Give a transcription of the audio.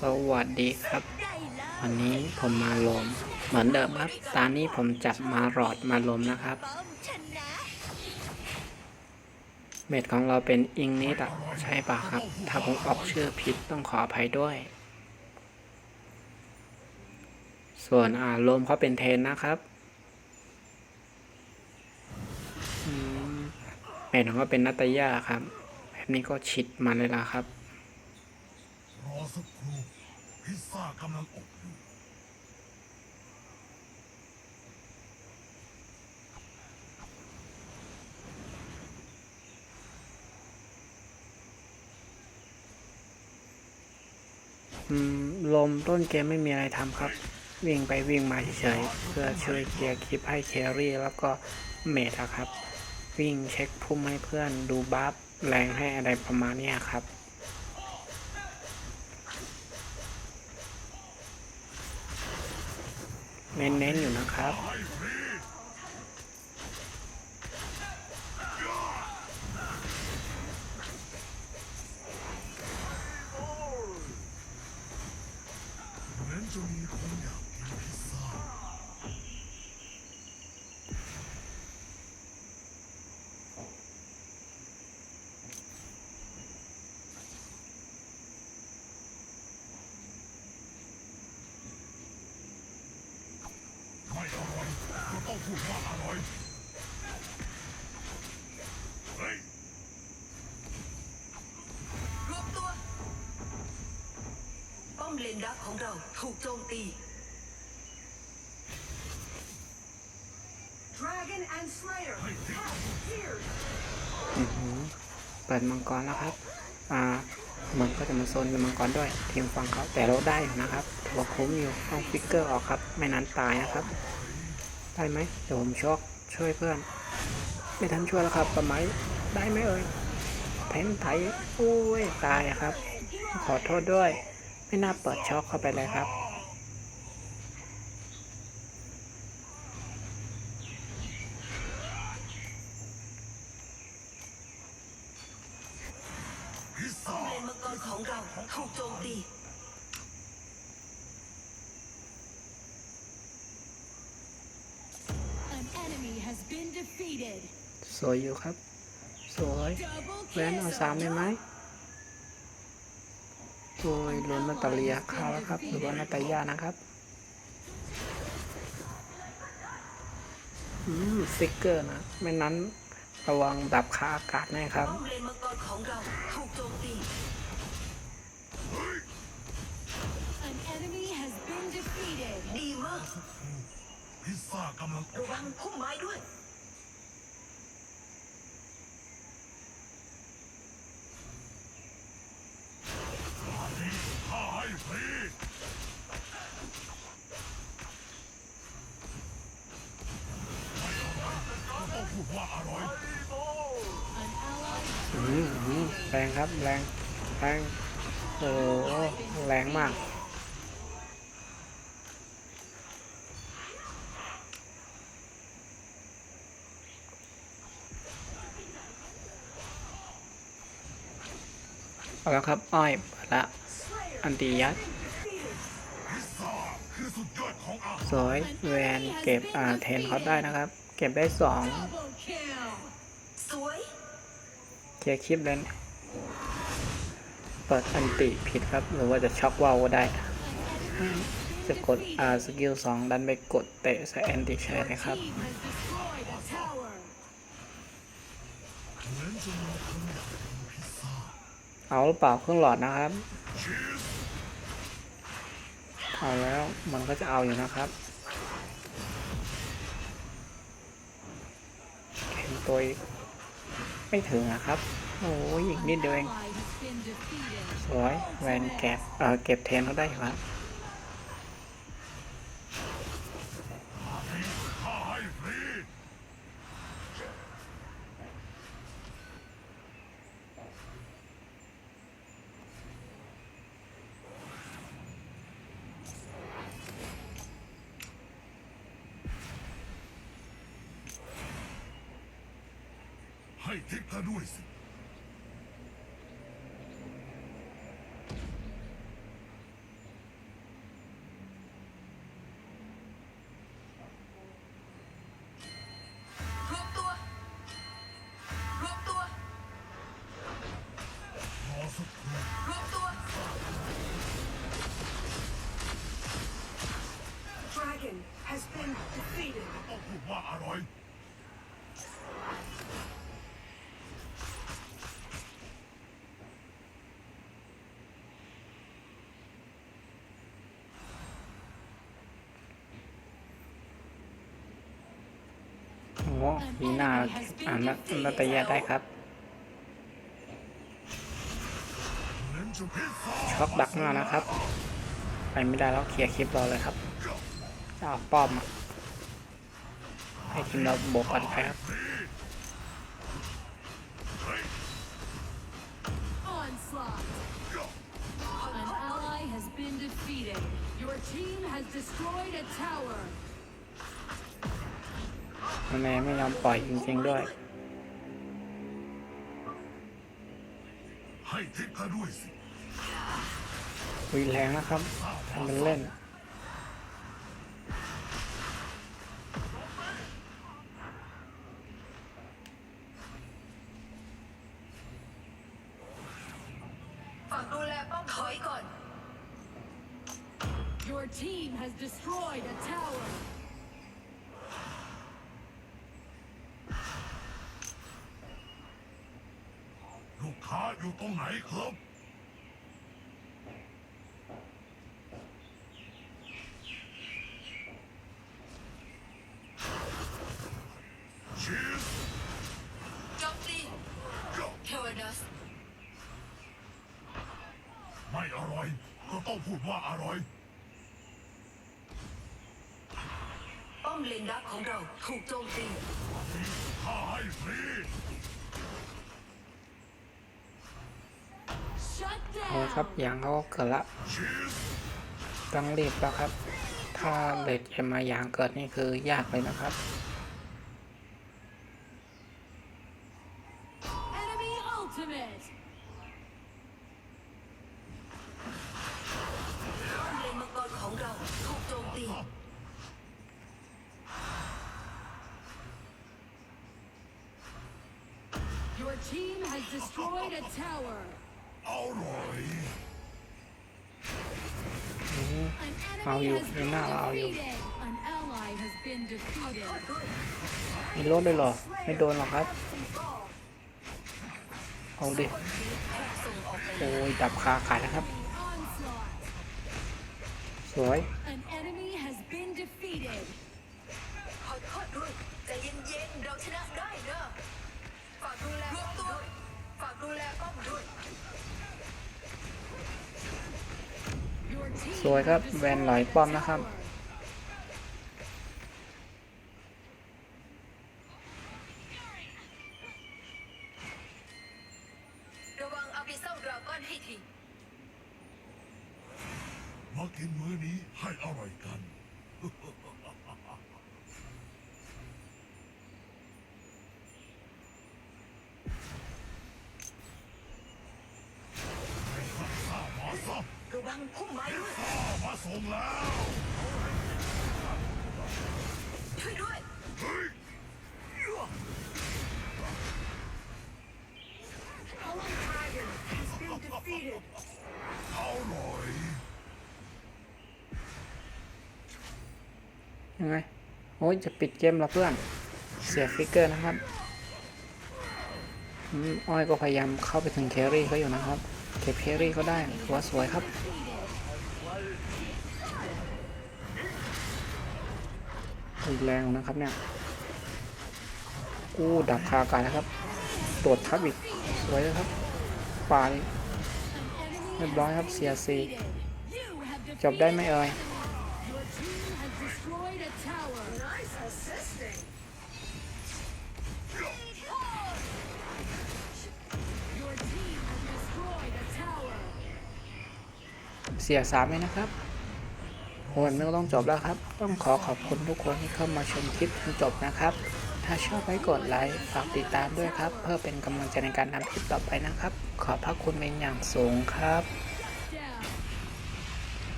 สวัสดีครับ วันนี้ผมมาลม เหมือนเดิมครับ ตอนนี้ผมจับมาหลอดมาลมนะครับป้อมชนะเม็ดของเราเป็นอิงนิดอะใช่ปะครับ ถ้าผมออกชื่อผิดต้องขออภัยด้วย ส่วนอาลมเขาเป็นเทนนะครับอืมเม็ดของเขาเป็นนัตยาครับ แบบนี้ก็ชิดมาเลยล่ะครับ รอสักครู่พิซซ่ากำลังอบอยู่ อืม ลมต้นเกมไม่มีอะไรทำครับ วิ่งไปวิ่งมาเฉยๆเพื่อช่วยเคลียร์คลิปให้เคอรี่ แล้วก็เมดอะครับ วิ่งเช็คพุ่มให้เพื่อนดูบัฟแรงให้อะไรประมาณนี้ครับ เน้นๆอยู่นะครับเหมือนจะมีคนอยากกินพิซซ่า ไม่อร่อยก็ต้อง พูดว่าอร่อยเฮ้ยรวมตัว ป้อมเลนดักของเราถูกโจมตี Dragon and Slayer have appeared เปิดมังกรแล้วครับ อ่า มันก็จะมาโซนเป็นมังกรด้วย ทีมฟังเขาแต่เราได้อยู่นะครับถือว่าคุ้มอยู่ต้องฟิกเกอร์ออกครับ ไม่นั้นตายนะครับ ได้ไหมเดี๋ยวผมช็อกช่วยเพื่อน ไม่ทันช่วยแล้วครับประไม้ได้ไหมเอ่ยแทนไถโอ้ยตายครับ ขอโทษด้วย ไม่น่าเปิดช็อกเข้าไปเลยครับ พิซซ่า เลนมังกรของเราถูกโจมตี An enemy has been defeated สวยอยู่ครับ สวย Double แวนเอา kill สามได้ไหมโอ้ยลุ้นนาตาเลียเข้าแล้วครับ หรือว่านาตายานะครับอืมฟิกเกอร์นะ ไม่นั้นระวังดับคาอากาศแน่ครับ พิซซ่ากำลังอบระวังพุ่มไม้ด้วยข้าให้ฟรีก็ต้องพูดว่าอร่อย An ally อืมอืมแรงครับแรงแรงโอ้โหแรงมาก เอาแล้วครับ อ้อยละอันตียัดสวยแวนเก็บอ่าเทนเขาได้นะครับ เก็บได้สองเคลียร์คลิปแล้วเปิดอันติผิดครับ หรือว่าจะช็อกวาวก็ได้ จะกดอ่าสกิลสองดันไปกดเตะใส่แอนติเฉยเลยครับ เอาหรือเปล่าเครื่องหลอดนะครับ เอาแล้วมันก็จะเอาอยู่นะครับเห็นตัวไม่ถึงนะครับ โอ้ยอีกนิดเดียวเองสวยแวนแก็บเออเก็บเทนเขาได้ครับ ให้ทิกข้าด้วยสิ มีหน้าอ่านนัตยาได้ครับช็อกดักหน้านะครับ ไปไม่ได้แล้วเคลียร์คลิปเรอเลยครับจะเอาป้อม ให้ทีมเราโบกกันไปครับ มันแม่ไม่ยอมปล่อยจริงๆด้วย ให้ทิพย์ข้าด้วยสิวีแรงนะครับทำเป็นเล่นฝากดูแลป้อมถอยก่อน Your team has destroyed a tower. ค้าอยู่ตรงไหนครับ ชีสโจมตีเทวดัสไม่อร่อย ก็ต้องพูดว่าอร่อย ป้อมเลนดักของเราถูกโจมตีข้าให้ฟรี เอาครับ down. ยางเขาก็เกิดละต้องรีบแล้วครับ ถ้าเลดเอ็มมายางเกิดนี่คือยากเลยนะครับ Enemy ultimate. ป้อมของเราถูกโจมตี Your team has destroyed a tower. อร่อย An I'll enemy you- has you been know, I'll you. defeated. An ally has been defeated. มีรถเลยเหรอ ไม่โดนหรอกครับ เอาดิส่งออกไปโอ้ยดับคาขายนะครับ Onslaught. สวย An enemy has been defeated. ขอโทษด้วยใจเย็นๆเราชนะได้เนอะฝากดูแลป้อมด้วย สวยครับ has แวนไหลป้อม destroyed a นะครับ tower. ระวังอาบิเซลดราก้อนให้ทีมากินมื้อนี้ให้อร่อยกัน ให้ข้าข้ามาซั บระวังพุ่มไม้ด้วยข้ามาส่งแล้วช่วยด้วยเฮ้ยอร่อยยังไงโอ้ยจะปิดเกมแล้วเพื่อน เสียฟิกเกอร์นะครับอ้อยก็พยายามเข้าไปถึงแครี่เขาอยู่นะครับ เก็บเครี่ก็ได้ถือว่าสวยครับอีกแรงนะครับเนี่ย กู้ดับคากายนะครับ ตรวจทับอีก สวยเลยครับปลานี่ An enemy เรียบร้อยครับเสียสีจบได้ไหมเอ่ย เสียสามเลยนะครับวันนี้ก็ต้องจบแล้วครับ ต้องขอขอบคุณทุกคนที่เข้ามาชมคลิปจนจบนะครับ ถ้าชอบให้กดไลค์ฝากติดตามด้วยครับ เพื่อเป็นกำลังใจในการทำคลิปต่อไปนะครับ ขอบพระคุณเป็นอย่างสูงครับ